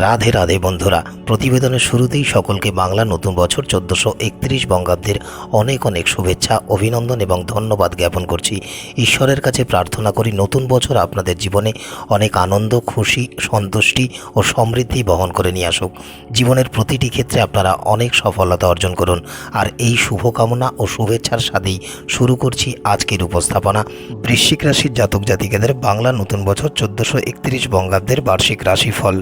রাধে রাধে বন্ধুরা, প্রতিবেদনের শুরুতেই সকলকে বাংলা নতুন বছর চোদ্দোশো একত্রিশ বঙ্গাব্দের অনেক অনেক শুভেচ্ছা, অভিনন্দন এবং ধন্যবাদ জ্ঞাপন করছি। ঈশ্বরের কাছে প্রার্থনা করি নতুন বছর আপনাদের জীবনে অনেক আনন্দ, খুশি, সন্তুষ্টি ও সমৃদ্ধি বহন করে নিয়ে আসুক। জীবনের প্রতিটি ক্ষেত্রে আপনারা অনেক সফলতা অর্জন করুন। আর এই শুভকামনা ও শুভেচ্ছার সাথেই শুরু করছি আজকের উপস্থাপনা। বৃশ্চিক রাশির জাতক জাতিকাদের বাংলা নতুন বছর চোদ্দোশো একত্রিশ বঙ্গাব্দের বার্ষিক রাশিফল।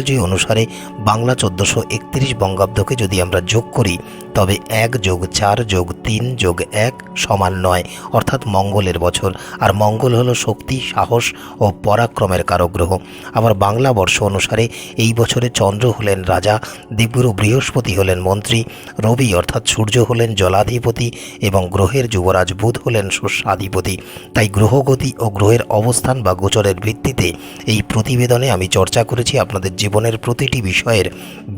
নিউমেরোলজি অনুসারে বাংলা চোদ্দোশো একত্রিশ বঙ্গাব্দকে যদি আমরা যোগ করি, তবে এক যোগ চার যোগ তিন যোগ এক সমান নয়, অর্থাৎ মঙ্গলের বছর। আর মঙ্গল হলো শক্তি, সাহস ও পরাক্রমের কারক গ্রহ আবার বাংলা বর্ষ অনুসারে এই বছরে চন্দ্র হলেন রাজা দেবগুরু বৃহস্পতি হলেন মন্ত্রী, রবি অর্থাৎ সূর্য হলেন জলাধিপতি এবং গ্রহের যুবরাজ বুধ হলেন শস্যাধিপতি। তাই গ্রহগতি ও গ্রহের অবস্থান বা গোচরের ভিত্তিতে এই প্রতিবেদনে আমি চর্চা করেছি আপনাদের জীবনের প্রতিটি বিষয়ের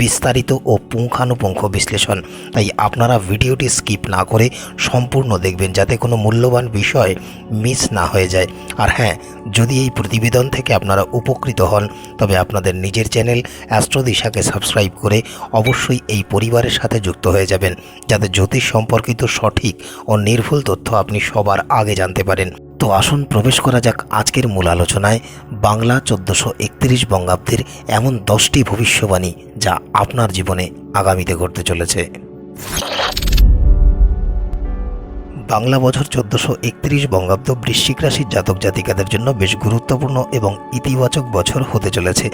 বিস্তারিত ও পুঙ্খানুপুঙ্খ বিশ্লেষণ। তাই আপনারা ভিডিওটি স্কিপ না করে সম্পূর্ণ দেখবেন যাতে কোনো মূল্যবান বিষয় মিস না হয়ে যায়। আর হ্যাঁ যদি এই প্রতিবেদন থেকে আপনারা উপকৃত হন, তবে আপনাদের নিজের চ্যানেল অ্যাস্ট্রোদিশাকে সাবস্ক্রাইব করে অবশ্যই এই পরিবারের সাথে যুক্ত হয়ে যাবেন, যাতে জ্যোতিষ সম্পর্কিত সঠিক ও নির্ভুল তথ্য আপনি সবার আগে জানতে পারেন। তো আসুন প্রবেশ করা যাক আজকের মূল আলোচনায় বাংলা চোদ্দোশো একত্রিশ বঙ্গাব্দের এমন দশটি ভবিষ্যবাণী যা আপনার জীবনে আগামীতে ঘটতে চলেছে। বাংলা বছর চোদ্দশো একত্রিশ বঙ্গাব্দ বৃশ্চিক রাশির জাতক জাতিকাদের জন্য বেশ গুরুত্বপূর্ণ এবং ইতিবাচক বছর হতে চলেছে।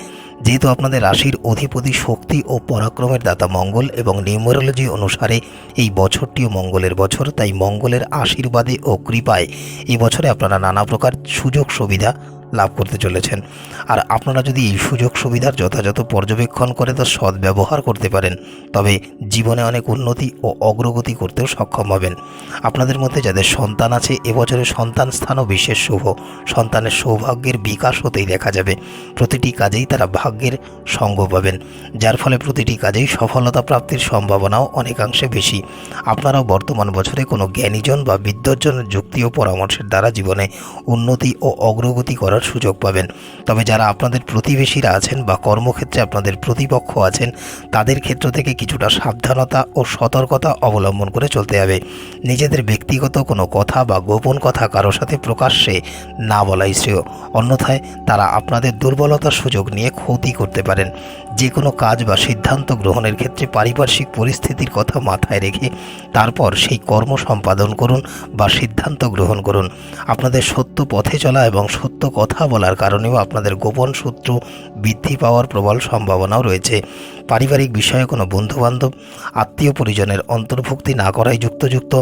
যেহেতু আপনাদের রাশির অধিপতি শক্তি ও পরাক্রমের দাতা মঙ্গল এবং নিউমোরোলজি অনুসারে এই বছরটিও মঙ্গলের বছর, তাই মঙ্গলের আশীর্বাদে ও কৃপায় এই বছরে আপনারা নানা প্রকার সুযোগ সুবিধা লাভ করতে চলেছেন। আর আপনারা যদি এই সুযোগ সুবিধার যথাযথ পর্যবেক্ষণ করে তা সদ্ব্যবহার করতে পারেন, তবে জীবনে অনেক উন্নতি ও অগ্রগতি করতেও সক্ষম হবেন। আপনাদের মধ্যে যাদের সন্তান আছে এবছরে সন্তান স্থানও বিশেষ শুভ। সন্তানের সৌভাগ্যের বিকাশ হতেই দেখা যাবে। প্রতিটি কাজেই তারা ভাগ্যের সঙ্গ পাবেন, যার ফলে প্রতিটি কাজেই সফলতা প্রাপ্তির সম্ভাবনাও অনেকাংশে বেশি। আপনারাও বর্তমান বছরে কোনো জ্ঞানীজন বা বিদ্যজ্জনের যুক্তি ও পরামর্শের দ্বারা জীবনে উন্নতি ও অগ্রগতি করার সুযোগ পাবেন। তবে যারা আপনাদের প্রতিবেশীরা আছেন বা কর্মক্ষেত্রে আপনাদের প্রতিপক্ষ আছেন, তাদের ক্ষেত্র থেকে কিছুটা সাবধানতা ও সতর্কতা অবলম্বন করে চলতে হবে। নিজেদের ব্যক্তিগত কোনো কথা বা গোপন কথা কারোর সাথে প্রকাশ্যে না বলাই শ্রেয়। অন্যথায় তারা আপনাদের দুর্বলতার সুযোগ নিয়ে ক্ষতি করতে পারেন। যে কোনো কাজ বা সিদ্ধান্ত গ্রহণের ক্ষেত্রে পারিপার্শ্বিক পরিস্থিতির কথা মাথায় রেখে তারপর সেই কর্ম সম্পাদন করুন বা সিদ্ধান্ত গ্রহণ করুন। আপনাদের সত্য পথে চলা এবং সত্য কথা বলার কারণেও আপনাদের গোপন সূত্র বৃদ্ধি পাওয়ার প্রবল সম্ভাবনাও রয়েছে। পারিবারিক বিষয়ে কোনো বন্ধুবান্ধব, আত্মীয় পরিজনের অন্তর্ভুক্তি না করাই যুক্তযুক্ত,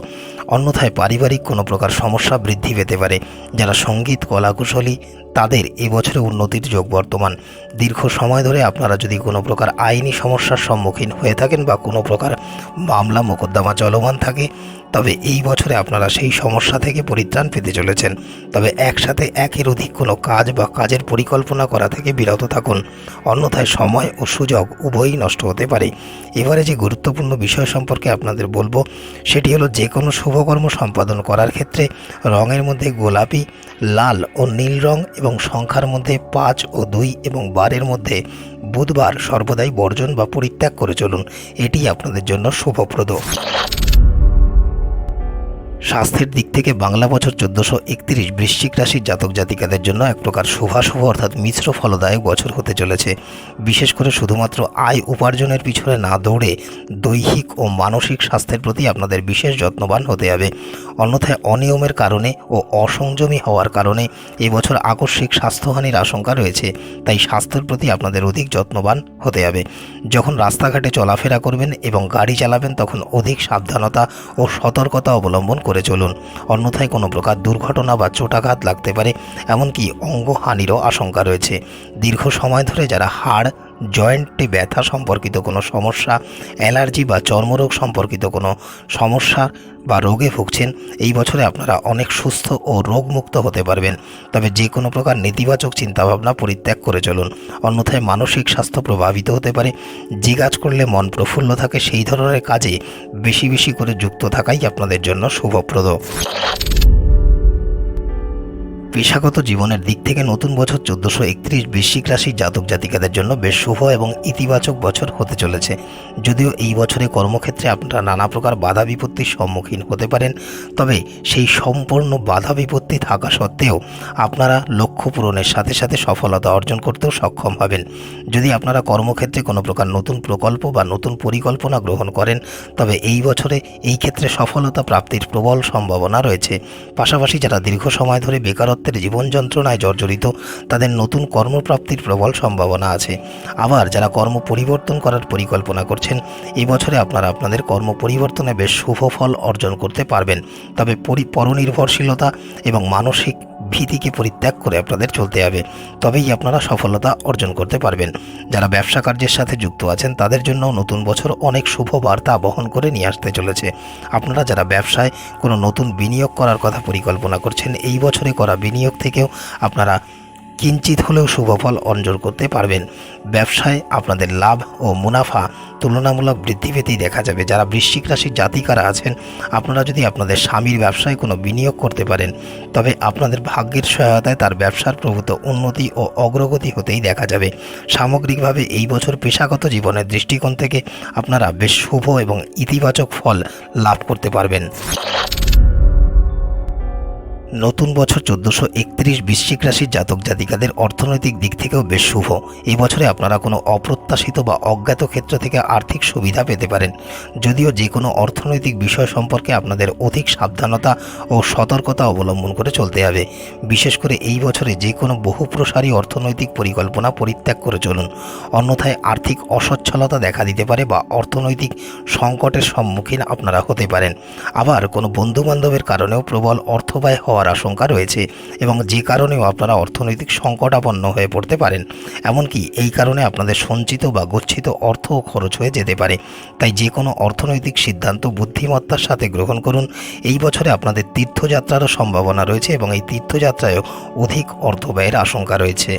অন্যথায় পারিবারিক কোনো প্রকার সমস্যা বৃদ্ধি পেতে পারে। যারা সংগীত, কলাকুশলী, তাদের এবছরে উন্নতির যোগ বর্তমান। দীর্ঘ সময় ধরে আপনারা যদি কোনো প্রকার আইনি সমস্যার সম্মুখীন হয়ে থাকেন বা কোনো প্রকার মামলা, মোকদ্দমা চলমান থাকে, তবে এই বছরে আপনারা সেই সমস্যা থেকে পরিত্রাণ পেতে চলেছেন। তবে একসাথে একের অধিক কোনো কাজ বা কাজের পরিকল্পনা করা থেকে বিরত থাকুন। অন্যথায় সময় ও সুযোগ উভয়ই নষ্ট হতে পারে। এবারে যে গুরুত্বপূর্ণ বিষয় সম্পর্কে আপনাদের বলব, সেটি হলো যে কোনো শুভকর্ম সম্পাদন করার ক্ষেত্রে রঙের মধ্যে গোলাপি, লাল ও নীল রং এবং সংখ্যার মধ্যে পাঁচ ও দুই এবং বারের মধ্যে বুধবার সর্বদাই বর্জন বা পরিত্যাগ করে চলুন। এটি আপনাদের জন্য শুভপ্রদ। স্বাস্থ্যের দিক থেকে বাংলা বছর চোদ্দশো একত্রিশ বৃশ্চিক রাশির জাতক জাতিকাদের জন্য এক প্রকার শুভাশুভ অর্থাৎ মিশ্র ফলদায়ক বছর হতে চলেছে। বিশেষ করে শুধুমাত্র আয় উপার্জনের পিছনে না দৌড়ে দৈহিক ও মানসিক স্বাস্থ্যের প্রতি আপনাদের বিশেষ যত্নবান হতে হবে। অন্যথায় অনিয়মের কারণে ও অসংযমী হওয়ার কারণে এবছর আকস্মিক স্বাস্থ্যহানির আশঙ্কা রয়েছে, তাই স্বাস্থ্যের প্রতি আপনাদের অধিক যত্নবান হতে হবে। যখন রাস্তাঘাটে চলাফেরা করবেন এবং গাড়ি চালাবেন, তখন অধিক সাবধানতা ও সতর্কতা অবলম্বন করে চলুন। অন্যথায় কোনো প্রকার দুর্ঘটনা বা চোটাঘাত লাগতে পারে, এমনকি অঙ্গহানিরও আশঙ্কা রয়েছে। দীর্ঘ সময় ধরে যারা হাড় জয়েন্টে ব্যথা সম্পর্কিত কোনো সমস্যা, অ্যালার্জি বা চর্মরোগ সম্পর্কিত কোনো সমস্যা বা রোগে ভুগছেন, এই বছরে আপনারা অনেক সুস্থ ও রোগমুক্ত হতে পারবেন। তবে যে কোনো প্রকার নেতিবাচক চিন্তাভাবনা পরিত্যাগ করে চলুন। অন্যথায় মানসিক স্বাস্থ্য প্রভাবিত হতে পারে। যে কাজ করলে মন প্রফুল্ল থাকে, সেই ধরনের কাজে বেশি বেশি করে যুক্ত থাকাই আপনাদের জন্য শুভপ্রদ। পেশাগত জীবনের দিক থেকে নতুন বছর চোদ্দোশো একত্রিশ বৃশ্চিক রাশির জাতক জাতিকাদের জন্য বেশ শুভ এবং ইতিবাচক বছর হতে চলেছে। যদিও এই বছরে কর্মক্ষেত্রে আপনারা নানা প্রকার বাধা বিপত্তির সম্মুখীন হতে পারেন, তবে সেই সম্পূর্ণ বাধা বিপত্তি থাকা সত্ত্বেও আপনারা লক্ষ্য পূরণের সাথে সাথে সফলতা অর্জন করতেও সক্ষম হবেন। যদি আপনারা কর্মক্ষেত্রে কোনো প্রকার নতুন প্রকল্প বা নতুন পরিকল্পনা গ্রহণ করেন, তবে এই বছরে এই ক্ষেত্রে সফলতা প্রাপ্তির প্রবল সম্ভাবনা রয়েছে। পাশাপাশি যারা দীর্ঘ সময় ধরে বেকারত্বের জীবন যন্ত্রণায় জর্জরিত, তাদের নতুন কর্মপ্রাপ্তির প্রবল সম্ভাবনা আছে। আবার যারা কর্ম পরিবর্তন করার পরিকল্পনা করছেন এই বছরে আপনারা আপনাদের কর্ম পরিবর্তনে বেশ শুভ ফল অর্জন করতে পারবেন। তবে পরি, পরনির্ভরশীলতা এবং মানসিক ভীতিকে পরিত্যাগ করে আপনাদের চলতে হবে। তবেই আপনারা সফলতা অর্জন করতে পারবেন। যারা ব্যবসা কার্যের সাথে যুক্ত আছেন, তাদের জন্য নতুন বছর অনেক শুভ বার্তা বহন করে নিয়ে আসতে চলেছে। আপনারা যারা ব্যবসায় কোনো নতুন বিনিয়োগ করার কথা পরিকল্পনা করছেন, এই বছরে করা বিনিয়োগ থেকেও আপনারা কিঞ্চিত হলেও শুভফল অর্জন করতে পারবেন। ব্যবসায় আপনাদের লাভ ও মুনাফা তুলনামূলক বৃদ্ধি পেতেই দেখা যাবে। যারা বৃশ্চিক রাশির জাতিকারা আছেন, আপনারা যদি আপনাদের স্বামীর ব্যবসায় কোনো বিনিয়োগ করতে পারেন, তবে আপনাদের ভাগ্যের সহায়তায় তার ব্যবসার প্রভূত উন্নতি ও অগ্রগতি হতেই দেখা যাবে। সামগ্রিকভাবে এই বছর পেশাগত জীবনের দৃষ্টিকোণ থেকে আপনারা বেশ শুভ এবং ইতিবাচক ফল লাভ করতে পারবেন। নতুন বছর চোদ্দোশো একত্রিশ বৃশ্চিক রাশির জাতক জাতিকাদের অর্থনৈতিক দিক থেকেও বেশ শুভ। এই বছরে আপনারা কোনো অপ্রত্যাশিত বা অজ্ঞাত ক্ষেত্র থেকে আর্থিক সুবিধা পেতে পারেন। যদিও যে কোনো অর্থনৈতিক বিষয় সম্পর্কে আপনাদের অধিক সাবধানতা ও সতর্কতা অবলম্বন করে চলতে হবে। বিশেষ করে এই বছরে যে কোনো বহুপ্রসারী অর্থনৈতিক পরিকল্পনা পরিত্যাগ করে চলুন। অন্যথায় আর্থিক অসচ্ছলতা দেখা দিতে পারে বা অর্থনৈতিক সংকটের সম্মুখীন আপনারা হতে পারেন। আবার কোনো বন্ধুবান্ধবের কারণেও প্রবল অর্থব্যয় হওয়ার আশঙ্কা রয়েছে এবং যে কারণেও আপনারা অর্থনৈতিক সংকটাপন্ন হয়ে পড়তে পারেন। এমনকি এই কারণে আপনাদের সঞ্চিত বা গচ্ছিত অর্থ খরচ হয়ে যেতে পারে। তাই যে কোনো অর্থনৈতিক সিদ্ধান্ত বুদ্ধিমত্তার সাথে গ্রহণ করুন। এই বছরে আপনাদের তীর্থযাত্রারও সম্ভাবনা রয়েছে এবং এই তীর্থযাত্রায়ও অধিক অর্থ ব্যয়ের আশঙ্কা রয়েছে।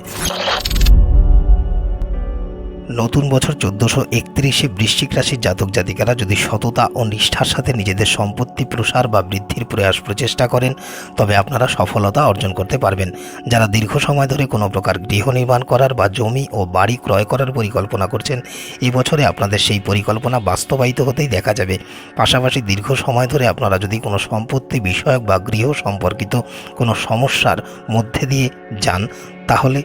নতুন বছর চোদ্দোশো একত্রিশে বৃশ্চিক রাশির জাতক জাতিকারা যদি সততা ও নিষ্ঠার সাথে নিজেদের সম্পত্তি প্রসার বা বৃদ্ধির প্রয়াস প্রচেষ্টা করেন, তবে আপনারা সফলতা অর্জন করতে পারবেন। যারা দীর্ঘ সময় ধরে কোনো প্রকার গৃহ নির্মাণ করার বা জমি ও বাড়ি ক্রয় করার পরিকল্পনা করছেন, এই বছরে আপনাদের সেই পরিকল্পনা বাস্তবায়িত হতেই দেখা যাবে। পাশাপাশি দীর্ঘ সময় ধরে আপনারা যদি কোনো সম্পত্তি বিষয়ক বা গৃহ সম্পর্কিত কোনো সমস্যার মধ্যে দিয়ে যান তাহলে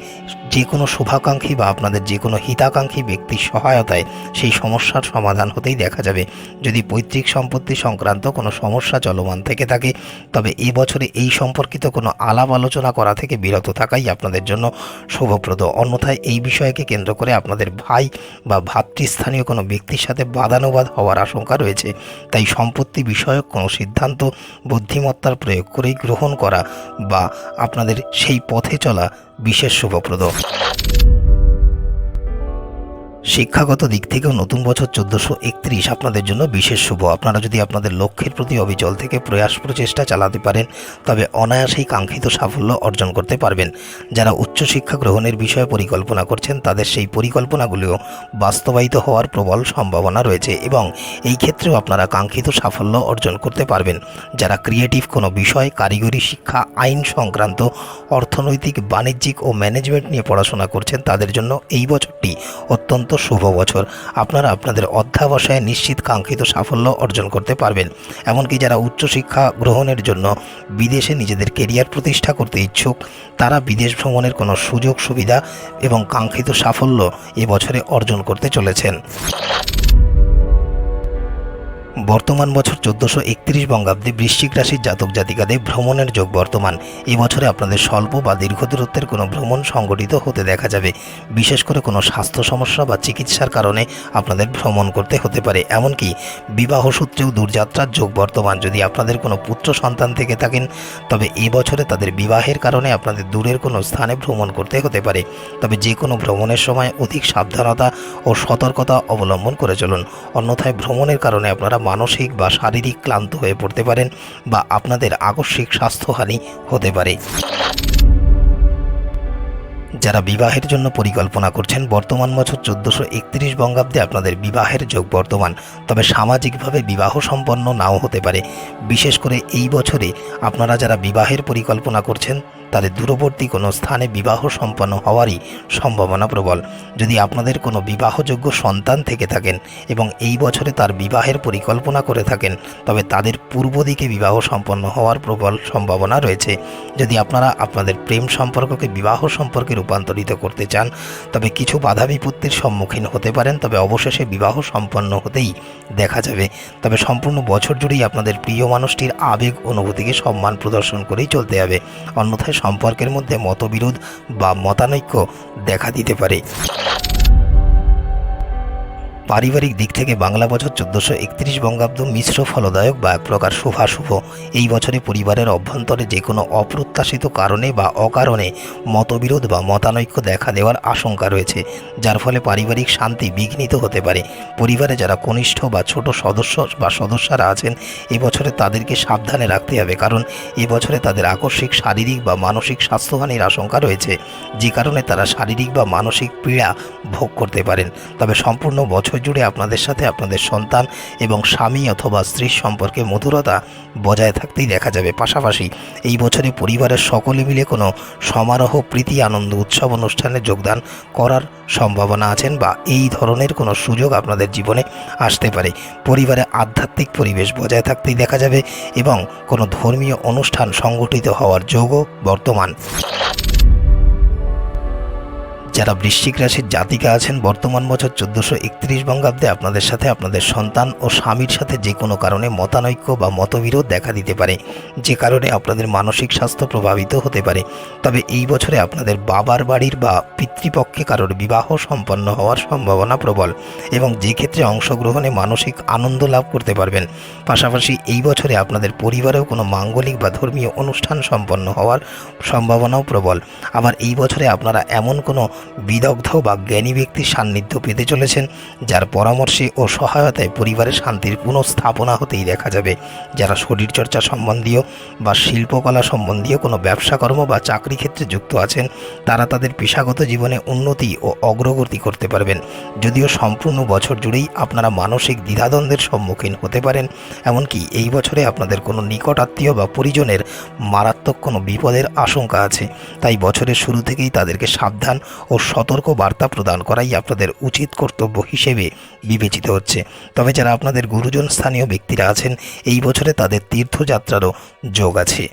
যে কোনো শুভাকাঙ্ক্ষী বা আপনাদের যে কোনো হিতাকাঙ্ক্ষী ব্যক্তির সহায়তায় সেই সমস্যার সমাধান হতেই দেখা যাবে। যদি পৈতৃক সম্পত্তি সংক্রান্ত কোনো সমস্যা চলমান থেকে থাকে, তবে এ বছরে এই সম্পর্কিত কোনো আলাপ আলোচনা করা থেকে বিরত থাকাই আপনাদের জন্য শুভপ্রদ। অন্যথায় এই বিষয়কে কেন্দ্র করে আপনাদের ভাই বা ভাতৃস্থানীয় কোনো ব্যক্তির সাথে বাদানুবাদ হওয়ার আশঙ্কা রয়েছে। তাই সম্পত্তি বিষয়ক কোনো সিদ্ধান্ত, বুদ্ধিমত্তার প্রয়োগ করেই গ্রহণ করা বা আপনাদের সেই পথে চলা বিশেষ শুভপ্রদ শিক্ষাগত দিক থেকেও নতুন বছর চোদ্দোশো একত্রিশ আপনাদের জন্য বিশেষ শুভ। আপনারা যদি আপনাদের লক্ষ্যের প্রতি অবিচল থেকে প্রয়াস প্রচেষ্টা চালাতে পারেন, তবে অনায়াসেই কাঙ্ক্ষিত সাফল্য অর্জন করতে পারবেন। যারা উচ্চশিক্ষা গ্রহণের বিষয়ে পরিকল্পনা করছেন, তাদের সেই পরিকল্পনাগুলিও বাস্তবায়িত হওয়ার প্রবল সম্ভাবনা রয়েছে এবং এই ক্ষেত্রেও আপনারা কাঙ্ক্ষিত সাফল্য অর্জন করতে পারবেন। যারা ক্রিয়েটিভ কোনো বিষয়, কারিগরি শিক্ষা, আইন সংক্রান্ত, অর্থনৈতিক, বাণিজ্যিক ও ম্যানেজমেন্ট নিয়ে পড়াশোনা করছেন, তাদের জন্য এই বছরটি অত্যন্ত শুভ বছর। আপনারা আপনাদের অধ্যাবসায় নিশ্চিত কাঙ্ক্ষিত সাফল্য অর্জন করতে পারবেন। এমনকি যারা উচ্চশিক্ষা গ্রহণের জন্য বিদেশে নিজেদের কেরিয়ার প্রতিষ্ঠা করতে ইচ্ছুক, তারা বিদেশ ভ্রমণের কোনো সুযোগ সুবিধা এবং কাঙ্ক্ষিত সাফল্য এবছরে অর্জন করতে চলেছেন। বর্তমান বছর চোদ্দোশো একত্রিশ বঙ্গাব্দে বৃশ্চিক রাশির জাতক জাতিকাদের ভ্রমণের যোগ বর্তমান। এই বছরে আপনাদের স্বল্প বা দীর্ঘ দূরত্বের কোনো ভ্রমণ সংগঠিত হতে দেখা যাবে। বিশেষ করে কোনো স্বাস্থ্য সমস্যা বা চিকিৎসার কারণে আপনাদের ভ্রমণ করতে হতে পারে। এমনকি বিবাহ সূত্রেও দূরযাত্রার যোগ বর্তমান। যদি আপনাদের কোনো পুত্র সন্তান থেকে থাকেন, তবে এই বছরে তাদের বিবাহের কারণে আপনাদের দূরের কোনো স্থানে ভ্রমণ করতে হতে পারে। তবে যে কোনো ভ্রমণের সময় অধিক সাবধানতা ও সতর্কতা অবলম্বন করে চলুন। অন্যথায় ভ্রমণের কারণে আপনারা মানসিক বা শারীরিক ক্লান্ত হয়ে পড়তে পারেন বা আপনাদের আকস্মিক স্বাস্থ্যহানি হতে পারে। যারা বিবাহের জন্য পরিকল্পনা করছেন, বর্তমান বছর চোদ্দোশো একত্রিশ বঙ্গাব্দে আপনাদের বিবাহের যোগ বর্তমান, তবে সামাজিকভাবে বিবাহ সম্পন্ন নাও হতে পারে। বিশেষ করে এই বছরে আপনারা যারা বিবাহের পরিকল্পনা করছেন তাদের দূরবর্তী কোনো স্থানে বিবাহ সম্পন্ন হওয়ারই সম্ভাবনা প্রবল। যদি আপনাদের কোনো বিবাহযোগ্য সন্তান থেকে থাকেন এবং এই বছরে তার বিবাহের পরিকল্পনা করে থাকেন, তবে তাদের পূর্ব দিকে বিবাহ সম্পন্ন হওয়ার প্রবল সম্ভাবনা রয়েছে। যদি আপনারা আপনাদের প্রেম সম্পর্ককে বিবাহ সম্পর্কে রূপান্তরিত করতে চান, তবে কিছু বাধা বিপত্তির সম্মুখীন হতে পারেন, তবে অবশেষে বিবাহ সম্পন্ন হতেই দেখা যাবে। তবে সম্পূর্ণ বছর জুড়েই আপনাদের প্রিয় মানুষটির আবেগ, অনুভূতিকে সম্মান প্রদর্শন করেই চলতে হবে। অন্যথায় সম্পর্কের মধ্যে মতবিরোধ বা মতানৈক্য দেখা দিতে পারে। পারিবারিক দিক থেকে বাংলা বছর চোদ্দোশো একত্রিশ বঙ্গাব্দ মিশ্র ফলদায়ক বা এক প্রকার শুভাশুভ। এই বছরে পরিবারের অভ্যন্তরে যে কোনো অপ্রত্যাশিত কারণে বা অকারণে মতবিরোধ বা মতানৈক্য দেখা দেওয়ার আশঙ্কা রয়েছে, যার ফলে পারিবারিক শান্তি বিঘ্নিত হতে পারে। পরিবারে যারা কনিষ্ঠ বা ছোট সদস্য বা সদস্যরা আছেন এই বছরে তাদেরকে সাবধানে রাখতে হবে, কারণ এই বছরে তাদের আকস্মিক শারীরিক বা মানসিক স্বাস্থ্যহানির আশঙ্কা রয়েছে, যে কারণে তারা শারীরিক বা মানসিক পীড়া ভোগ করতে পারেন। তবে সম্পূর্ণ বছর জুড়ে আপনাদের সাথে আপনাদের সন্তান এবং স্বামী অথবা স্ত্রীর সম্পর্কে মধুরতা বজায় থাকতেই দেখা যাবে। পাশাপাশি এই বছরে পরিবারের সকলে মিলে কোনো সমারোহ, প্রীতি, আনন্দ, উৎসব, অনুষ্ঠানে যোগদান করার সম্ভাবনা আছেন বা এই ধরনের কোনো সুযোগ আপনাদের জীবনে আসতে পারে। পরিবারে আধ্যাত্মিক পরিবেশ বজায় থাকতেই দেখা যাবে এবং কোনো ধর্মীয় অনুষ্ঠান সংগঠিত হওয়ার যোগও বর্তমান। যারা বৃশ্চিক রাশির জাতিকা আছেন, বর্তমান বছর চোদ্দোশো একত্রিশ বঙ্গাব্দে আপনাদের সাথে আপনাদের সন্তান ও স্বামীর সাথে যে কোনো কারণে মতানৈক্য বা মতবিরোধ দেখা দিতে পারে, যে কারণে আপনাদের মানসিক স্বাস্থ্য প্রভাবিত হতে পারে। তবে এই বছরে আপনাদের বাবার বাড়ির বা পিতৃপক্ষে কারোর বিবাহ সম্পন্ন হওয়ার সম্ভাবনা প্রবল এবং যে ক্ষেত্রে অংশগ্রহণে মানসিক আনন্দ লাভ করতে পারবেন। পাশাপাশি এই বছরে আপনাদের পরিবারেও কোনো মাঙ্গলিক বা ধর্মীয় অনুষ্ঠান সম্পন্ন হওয়ার সম্ভাবনাও প্রবল। আবার এই বছরে আপনারা এমন কোনো বিদগ্ধ বা জ্ঞানী ব্যক্তির সান্নিধ্য পেতে চলেছেন, যার পরামর্শে ও সহায়তায় পরিবারের শান্তির পুনঃস্থাপনা হতেই দেখা যাবে। যারা শরীরচর্চা সম্বন্ধীয় বা শিল্পকলা সম্বন্ধীয় কোনো ব্যবসাকর্ম বা চাকরি ক্ষেত্রে যুক্ত আছেন, তারা তাদের পেশাগত জীবনে উন্নতি ও অগ্রগতি করতে পারবেন। যদিও সম্পূর্ণ বছর জুড়েই আপনারা মানসিক দ্বিধাদ্বন্দ্বের সম্মুখীন হতে পারেন, এমনকি এই বছরে আপনাদের কোনো নিকট আত্মীয় বা পরিজনের মারাত্মক কোনো বিপদের আশঙ্কা আছে। তাই বছরের শুরু থেকেই তাদেরকে সাবধান সতর্ক বার্তা প্রদান করাই আপনাদের উচিত কর্তব্য হিসেবে বিবেচিত হচ্ছে। তবে যারা আপনাদের গুরুজন স্থানীয় ব্যক্তিরা আছেন, এই বছরে তাদের তীর্থযাত্রারও যোগ আছে।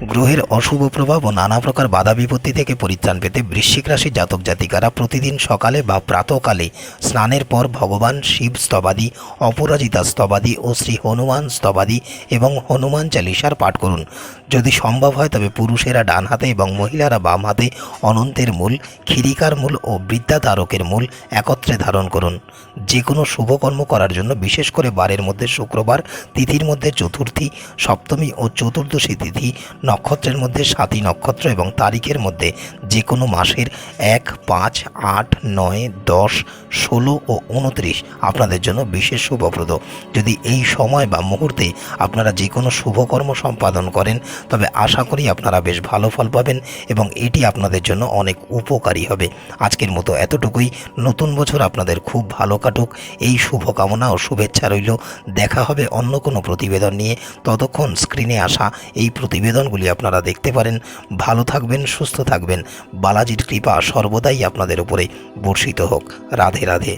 গ্রহের অশুভ প্রভাব ও নানা প্রকার বাধা বিপত্তি থেকে পরিত্রাণ পেতে বৃশ্চিক রাশির জাতক জাতিকারা প্রতিদিন সকালে বা প্রাতকালে স্নানের পর ভগবান শিব স্তবাদি, অপরাজিতা স্তবাদি ও শ্রী হনুমান স্তবাদি এবং হনুমান চালিসার পাঠ করুন। যদি সম্ভব হয় তবে পুরুষেরা ডান হাতে এবং মহিলারা বাম হাতে অনন্তের মূল, ক্ষিরিকার মূল ও বৃদ্ধা তারকের মূল একত্রে ধারণ করুন। যে কোনো শুভকর্ম করার জন্য বিশেষ করে বারের মধ্যে শুক্রবার, তিথির মধ্যে চতুর্থী, সপ্তমী ও চতুর্দশী তিথি নক্ষত্রের মধ্যে সাতই নক্ষত্র এবং তারিখের মধ্যে যে কোনো মাসের এক, পাঁচ, আট, নয়, দশ, ষোলো ও উনত্রিশ আপনাদের জন্য বিশেষ শুভপ্রদ। যদি এই সময় বা মুহূর্তে আপনারা যে কোনো শুভকর্ম সম্পাদন করেন, তবে আশা করি আপনারা বেশ ভালো ফল পাবেন এবং এটি আপনাদের জন্য অনেক উপকারী হবে। আজকের মতো এতটুকুই। নতুন বছর আপনাদের খুব ভালো কাটুক। এই শুভকামনা ও শুভেচ্ছা রইল। দেখা হবে অন্য কোনো প্রতিবেদন নিয়ে। ততক্ষণ স্ক্রিনে আসা এই প্রতিবেদনগুলি আপনারা দেখতে পারেন। ভালো থাকবেন, সুস্থ থাকবেন। বালাজির কৃপা সর্বদাই আপনাদের উপরে বর্ষিত হোক। রাধে রাধে।